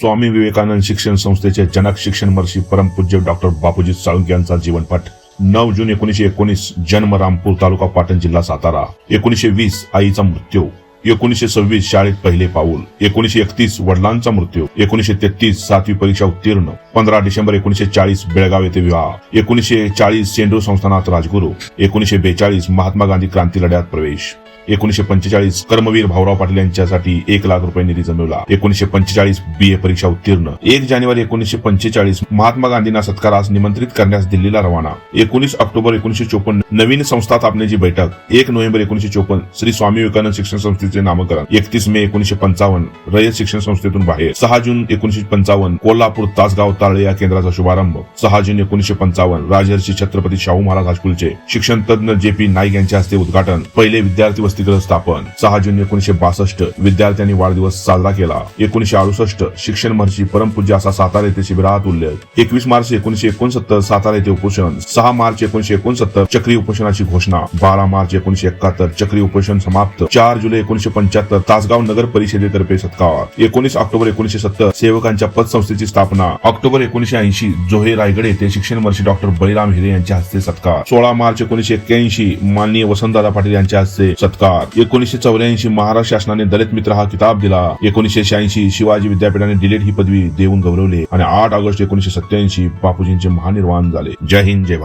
स्वामी विवेकानंद शिक्षण संस्थेचे जनक शिक्षण महर्षी परमपूज्य डॉक्टर बापूजी साळुंके यांचा जीवनपट. नऊ जून एकोणीशे एकोणीस जन्म रामपूर तालुका पाटण जिल्हा सातारा. एकोणीशे वीस आईचा मृत्यू. एकोणीशे सव्वीस शाळेत पहिले पाऊल. एकोणीशे एकतीस वडिलांचा मृत्यू. एकोणीशे तेहतीस सातवी परीक्षा उत्तीर्ण. पंधरा डिसेंबर एकोणीशे चाळीस बेळगाव येथे विवाह. एकोणीशे चाळीस सेंडू संस्थानात राजगुरू. एकोणीशे बेचाळीस महात्मा गांधी क्रांती लढ्यात प्रवेश. एकोणीशे पंचेचाळीस कर्मवीर भाऊराव पाटील यांच्यासाठी एक लाख रुपये निधी जमवला. एकोणीशे पंचेचाळीस बी ए परीक्षा उत्तीर्ण. एक जानेवारी एकोणीशे पंचेचाळीस महात्मा गांधींना सत्कारास निमंत्रित करण्यास दिल्लीला रवाना. एकोणीस ऑक्टोबर एकोणीशे चोपन्न नवीन संस्था स्थापनेची बैठक. एक नोव्हेंबर एकोणीशे चोपन्न श्री स्वामी विवेकानंद शिक्षण संस्थेचे नामकरण. एकतीस मे एकोणीशे पंचावन्न रयत शिक्षण संस्थेतून बाहेर. सहा जून एकोणीशे पंचावन्न कोल्हापूर तासगाव तारळे या केंद्राचा शुभारंभ. सहा जून एकोणीशे पंचावन्न राजर्षी छत्रपती शाहू महाराज हायस्कूलचे शिक्षण तज्ञ जे पी नाईक यांच्या हस्ते उद्घाटन पहिले विद्यार्थी वसतिगृह स्थापन. सहा जून एकोणीशे बासष्ट विद्यार्थ्यांनी वाढदिवस साजरा केला. एकोणीशे अडुसष्ट शिक्षण महर्षी परमपूज्य असा सातारा येथे शिबिरात उल्लेख एकवीस मार्च एकोणीशे एकोणसत्तर सातारा येथे उपोषण. सहा मार्च एकोणीशे एकोणसत्तर चक्री उपोषणाची घोषणा. बारा मार्च एकोणीशे एकाहत्तर चक्री उपोषण समाप्त. चार जुलै एकोणीशे पंच्याहत्तर तासगाव नगर परिषदेतर्फे सत्कार. एकोणीस ऑक्टोबर एकोणीशे सत्तर सेवकांच्या पतसंस्थेची स्थापना. ऑक्टोबर एकोणीशे ऐंशी जोहे रायगड येथे शिक्षण वर्षी डॉक्टर बळीराम हिरे यांच्या हस्ते सत्कार. सोळा मार्च एकोणीशे एक्क्याऐंशी माननीय वसंतदादा पाटील यांच्या हस्ते सत्कार. एकोणीशे चौऱ्याऐंशी महाराष्ट्र शासनाने दलित मित्र हा किताब दिला. एकोणीशे शहाऐंशी शिवाजी विद्यापीठाने डिलेट ही पदवी देऊन गौरवले आणि आठ ऑगस्ट एकोणीशे सत्याऐंशी बापूजींचे महानिर्वाण झाले. जय हिंद जय भारत.